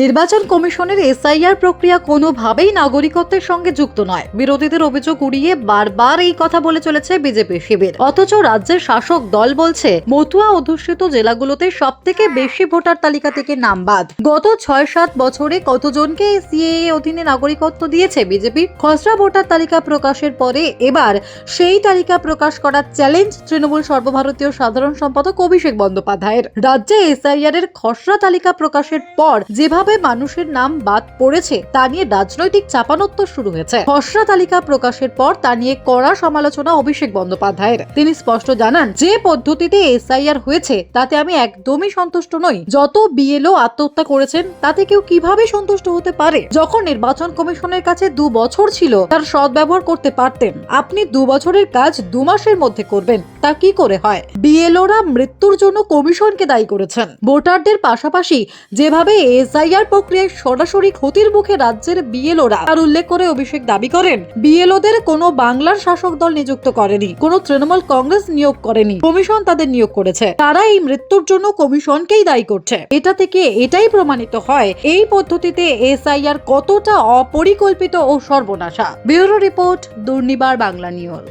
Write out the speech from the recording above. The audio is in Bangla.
নির্বাচন কমিশনের এসআইআর প্রক্রিয়া কোনোভাবেই নাগরিকত্বের সঙ্গে যুক্ত নয়। বিরোধীদের অভিযোগ উড়িয়ে বারবার এই কথা বলে চলেছে বিজেপি শিবির। অথচ রাজ্যের শাসক দল বলছে, মতুয়া অধ্যুষিত জেলাগুলোতে সব থেকে বেশি ভোটার তালিকা থেকে নাম বাদ। গত ছয় সাত বছরে কতজনকে সিএএ অধীনে নাগরিকত্ব দিয়েছে বিজেপি? খসড়া ভোটার তালিকা প্রকাশের পরে এবার সেই তালিকা প্রকাশ করার চ্যালেঞ্জ তৃণমূল সর্বভারতীয় সাধারণ সম্পাদক অভিষেক বন্দ্যোপাধ্যায়ের। রাজ্যে এসআইআর এর খসড়া তালিকা প্রকাশের পর যেভাবে মানুষের নাম বাদ পড়েছে তা নিয়ে রাজনৈতিক চাপানোত্তর শুরু হয়েছে। খসড়া তালিকা প্রকাশের পর তা নিয়ে কড়া সমালোচনা অভিষেক বন্দ্যোপাধ্যায়ের। তিনি স্পষ্ট জানান, যে পদ্ধতিতে এসআইআর হয়েছে, তাতে আমি একদমই সন্তুষ্ট নই। যত বিএলও আত্মহত্যা করেছেন, তাতে কেউ কীভাবে সন্তুষ্ট হতে পারে? যখন নির্বাচন কমিশনের কাছে দু বছর ছিল, তার সদ্ব্যবহার করতে পারতেন। আপনি দু বছরের কাজ দু মাসের মধ্যে করবেন। তা কি করে হয়? বিএলওরা মৃত্যুর জন্য কমিশনকে দায়ী করেছেন। ভোটারদের পাশাপাশি যেভাবে এসআইআর প্রক্রিয়ায় সরাসরি ক্ষতির মুখে রাজ্যের বিএলওরা তার উল্লেখ করে অভিষেক দাবি করেন বিএলওদের কোনো বাংলার শাসক দল নিযুক্ত করেনি, কোনো তৃণমূল কংগ্রেস নিয়োগ করেনি, কমিশন তাদের নিয়োগ করেছে। তারা এই মৃত্যুর জন্য কমিশনকেই দায়ী করছে। এটা থেকে এটাই প্রমাণিত হয়, এই পদ্ধতিতে এসআইআর কতটা অপরিকল্পিত ও সর্বনাশা। Bureau report, Durnibar Bangla news.